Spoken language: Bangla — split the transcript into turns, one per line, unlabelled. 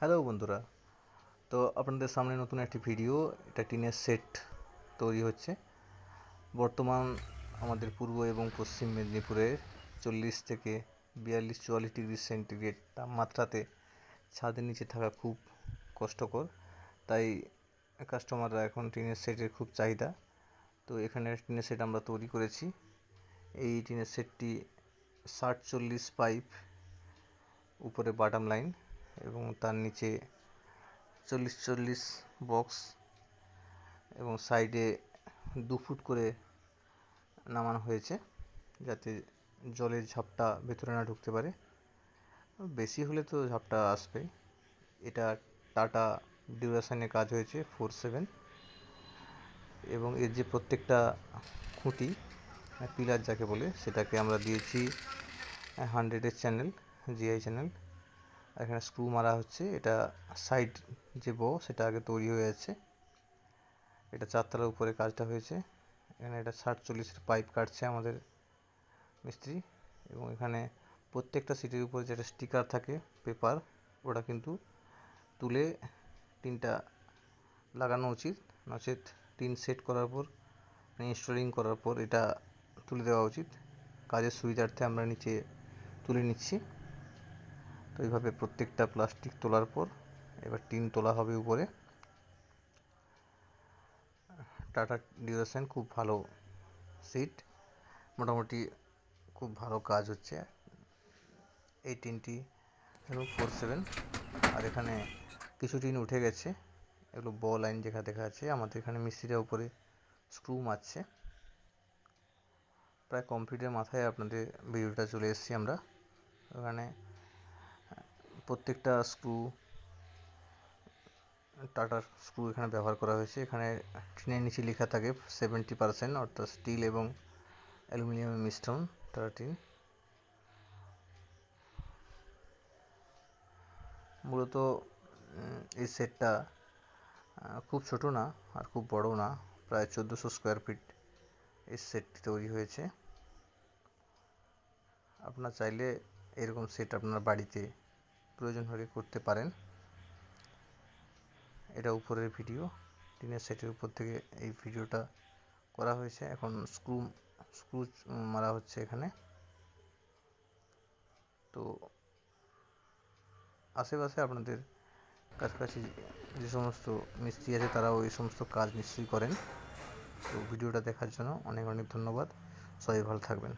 হ্যালো বন্ধুরা, তো আপনাদের সামনে নতুন একটি ভিডিও এটা টিনের সেট তৈরি হচ্ছে। বর্তমান আমাদের পূর্ব এবং পশ্চিম মেদিনীপুরে চল্লিশ থেকে বিয়াল্লিশ চুয়াল্লিশ ডিগ্রি সেন্টিগ্রেড তাপমাত্রাতে ছাদের নিচে থাকা খুব কষ্টকর। তাই কাস্টমাররা এখন টিনের সেটের খুব চাহিদা। তো এখানে টিনের সেট আমরা তৈরি করেছি। এই টিনের সেটটি ষাট চল্লিশ পাইপ উপরে বাটাম লাইন এবং তার নিচে চল্লিশ চল্লিশ বক্স এবং সাইডে দু ফুট করে নামানো হয়েছে যাতে জলের ঝাপটা ভেতরে না ঢুকতে পারে। বেশি হলে তো ঝাপটা আসবে এটা টাটা ডিউরেশনে কাজ হয়েছে ফোর সেভেন এবং এর যে প্রত্যেকটা খুঁটি পিলার যাকে বলে, সেটাকে আমরা দিয়েছি হান্ড্রেডের চ্যানেল জিআই চ্যানেল এখানে স্ক্রু মারা হচ্ছে, এটা সাইড যে বো সেটা আগে তৈরি হয়ে আছে এটা চারতলার উপরে কাজটা হয়েছে। এখানে এটা ষাট চল্লিশের পাইপ কাটছে আমাদের মিস্ত্রি এবং এখানে প্রত্যেকটা সিটের উপরে যেটা স্টিকার থাকে পেপার ওটা কিন্তু তুলে টিনটা লাগানো উচিত। নচেত টিন সেট করার পর ইনস্টলিং করার পর এটা তুলে দেওয়া উচিত। কাজের সুবিধার্থে আমরা নিচে তুলে নিচ্ছি। তো এইভাবে প্রত্যেকটা প্লাস্টিক তোলার পর এবার টিন তোলা হবে উপরে। টাটা ডিউরেশন খুব ভালো সিট মোটামুটি খুব ভালো কাজ হচ্ছে। এই টিনটি ফোর সেভেন আর এখানে কিছু টিন উঠে গেছে। এগুলো ব লাইন যেখানে দেখা যাচ্ছে, আমাদের এখানে মিস্ত্রিরা উপরে স্ক্রু মারছে। প্রায় কমপ্লিটের মাথায় আপনাদের ভিডিওটা চলে এসেছি আমরা। ওখানে প্রত্যেকটা স্ক্রু টাটার স্ক্রু এখানে ব্যবহার করা হয়েছে। এখানে টিনের নিচে লেখা থাকে সেভেন্টি পারসেন্ট অর্থাৎ স্টিল এবং অ্যালুমিনিয়ামের মিশ্রণ টাটা টিন। মূলত এই সেটটা খুব ছোট না, আর খুব বড় না, প্রায় চোদ্দোশো স্কোয়ার ফিট এই সেটটি তৈরি হয়েছে। আপনার চাইলে এরকম সেট আপনার বাড়িতে প্রয়োজন হলে করতে পারেন। এটা উপরের ভিডিও। টিনের সেটের উপর থেকে এই ভিডিওটা করা হয়েছে। এখন স্ক্রু স্ক্রু মারা হচ্ছে এখানে। তো আশেপাশে আপনাদের কাছাকাছি যে সমস্ত মিস্ত্রি আছে, তারাও এই সমস্ত কাজ নিশ্চয়ই করেন। তো ভিডিওটা দেখার জন্য অনেক অনেক ধন্যবাদ। সবাই ভালো থাকবেন।